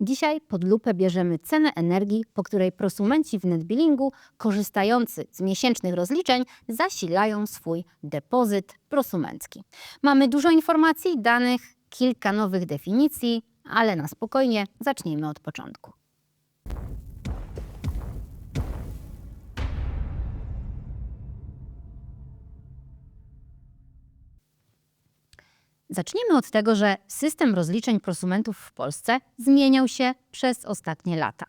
Dzisiaj pod lupę bierzemy cenę energii, po której prosumenci w netbillingu korzystający z miesięcznych rozliczeń zasilają swój depozyt prosumencki. Mamy dużo informacji, danych, kilka nowych definicji, ale na spokojnie zacznijmy od początku. Zacznijmy od tego, że system rozliczeń prosumentów w Polsce zmieniał się przez ostatnie lata.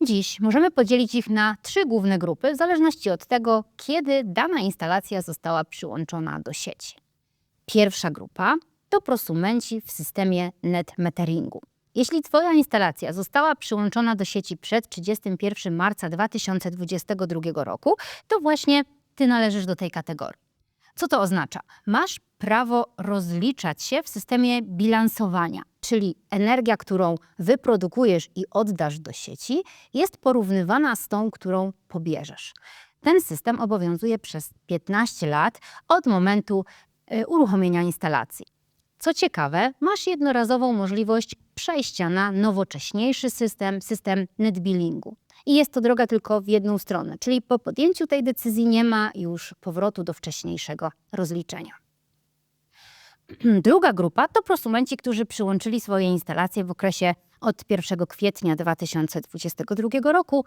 Dziś możemy podzielić ich na trzy główne grupy, w zależności od tego, kiedy dana instalacja została przyłączona do sieci. Pierwsza grupa to prosumenci w systemie net meteringu. Jeśli Twoja instalacja została przyłączona do sieci przed 31 marca 2022 roku, to właśnie Ty należysz do tej kategorii. Co to oznacza? Masz prawo rozliczać się w systemie bilansowania, czyli energia, którą wyprodukujesz i oddasz do sieci, jest porównywana z tą, którą pobierzesz. Ten system obowiązuje przez 15 lat od momentu y, uruchomienia instalacji. Co ciekawe, masz jednorazową możliwość przejścia na nowocześniejszy system, system netbillingu. I jest to droga tylko w jedną stronę, czyli po podjęciu tej decyzji nie ma już powrotu do wcześniejszego rozliczenia. Druga grupa to prosumenci, którzy przyłączyli swoje instalacje w okresie od 1 kwietnia 2022 roku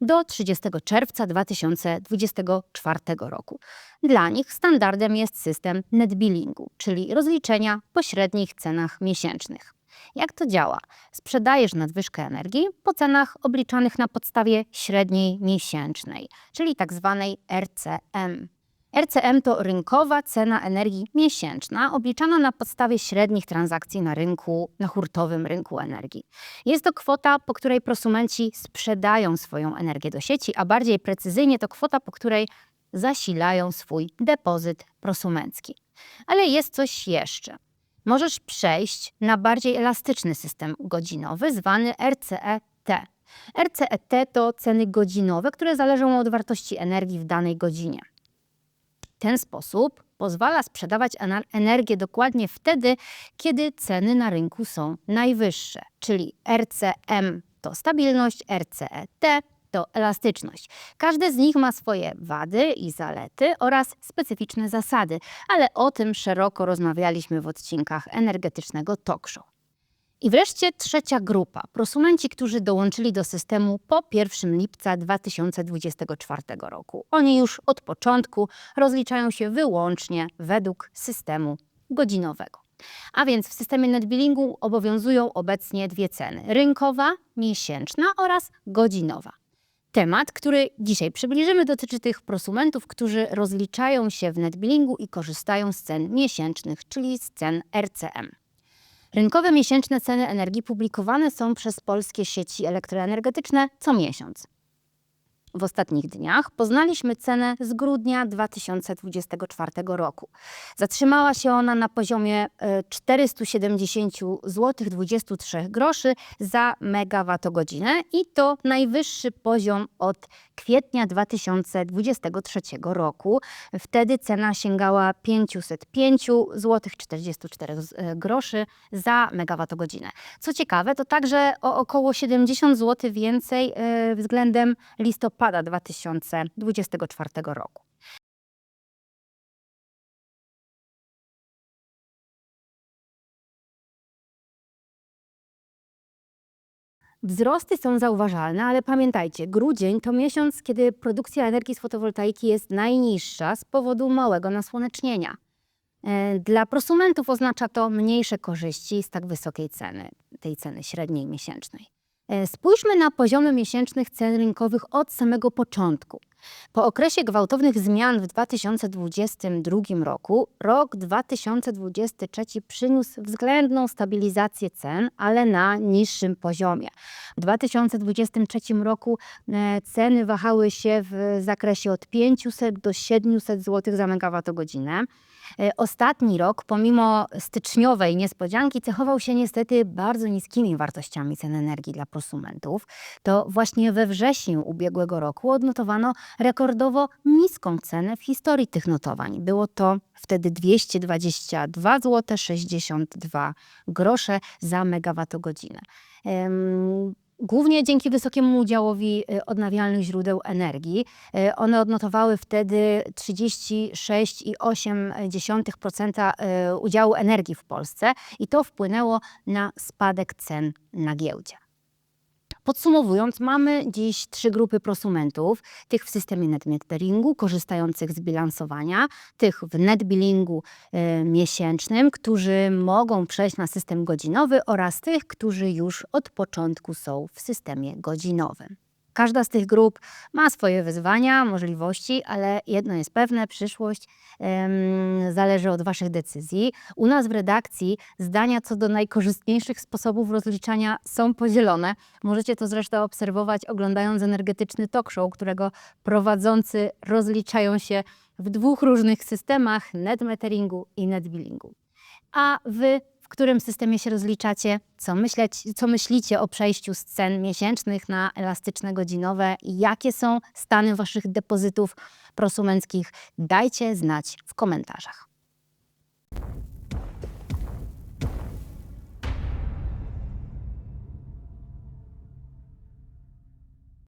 do 30 czerwca 2024 roku. Dla nich standardem jest system netbillingu, czyli rozliczenia po średnich cenach miesięcznych. Jak to działa? Sprzedajesz nadwyżkę energii po cenach obliczanych na podstawie średniej miesięcznej, czyli tak zwanej RCM. RCM to rynkowa cena energii miesięczna, obliczana na podstawie średnich transakcji na rynku, na hurtowym rynku energii. Jest to kwota, po której prosumenci sprzedają swoją energię do sieci, a bardziej precyzyjnie to kwota, po której zasilają swój depozyt prosumencki. Ale jest coś jeszcze. Możesz przejść na bardziej elastyczny system godzinowy, zwany RCET. RCET to ceny godzinowe, które zależą od wartości energii w danej godzinie. Ten sposób pozwala sprzedawać ener- energię dokładnie wtedy, kiedy ceny na rynku są najwyższe, czyli RCM to stabilność, RCET to elastyczność. Każde z nich ma swoje wady i zalety oraz specyficzne zasady, ale o tym szeroko rozmawialiśmy w odcinkach energetycznego talk show. I wreszcie trzecia grupa, prosumenci, którzy dołączyli do systemu po 1 lipca 2024 roku. Oni już od początku rozliczają się wyłącznie według systemu godzinowego. A więc w systemie netbillingu obowiązują obecnie dwie ceny: rynkowa, miesięczna oraz godzinowa. Temat, który dzisiaj przybliżymy, dotyczy tych prosumentów, którzy rozliczają się w netbillingu i korzystają z cen miesięcznych, czyli z cen RCM. Rynkowe miesięczne ceny energii publikowane są przez polskie sieci elektroenergetyczne co miesiąc. W ostatnich dniach poznaliśmy cenę z grudnia 2024 roku. Zatrzymała się ona na poziomie e, 470 zł 23 groszy za megawattogodzinę i to najwyższy poziom od kwietnia 2023 roku. Wtedy cena sięgała 505 zł 44 e, groszy za megawattogodzinę. Co ciekawe, to także o około 70 zł więcej e, względem listopada 2024 roku. Wzrosty są zauważalne, ale pamiętajcie, grudzień to miesiąc, kiedy produkcja energii z fotowoltaiki jest najniższa z powodu małego nasłonecznienia. E, Dla prosumentów oznacza to mniejsze korzyści z tak wysokiej ceny, tej ceny średniej miesięcznej. E, Spójrzmy na poziomy miesięcznych cen rynkowych od samego początku. Po okresie gwałtownych zmian w 2022 roku, rok 2023 przyniósł względną stabilizację cen, ale na niższym poziomie. W 2023 roku e, ceny wahały się w zakresie od 500 do 700 zł za megawattogodzinę. E, Ostatni rok, pomimo styczniowej niespodzianki, cechował się niestety bardzo niskimi wartościami cen energii dla prosumentów. To właśnie we wrześniu ubiegłego roku odnotowano rekordowo niską cenę w historii tych notowań. Było to wtedy 222 zł 62 grosze za megawattogodzinę. Głównie dzięki wysokiemu udziałowi y, odnawialnych źródeł energii. Y, One odnotowały wtedy 36,8% y, udziału energii w Polsce i to wpłynęło na spadek cen na giełdzie. Podsumowując, mamy dziś trzy grupy prosumentów. Tych w systemie netmeteringu, korzystających z bilansowania, tych w netbillingu y, miesięcznym, którzy mogą przejść na system godzinowy oraz tych, którzy już od początku są w systemie godzinowym. Każda z tych grup ma swoje wyzwania, możliwości, ale jedno jest pewne, przyszłość zależy od Waszych decyzji. U nas w redakcji zdania co do najkorzystniejszych sposobów rozliczania są podzielone. Możecie to zresztą obserwować oglądając energetyczny talk show, którego prowadzący rozliczają się w dwóch różnych systemach, netmeteringu i netbillingu. A Wy którym systemie się rozliczacie, co, myśleć, co myślicie o przejściu z cen miesięcznych na elastyczne godzinowe i jakie są stany Waszych depozytów prosumenckich, dajcie znać w komentarzach.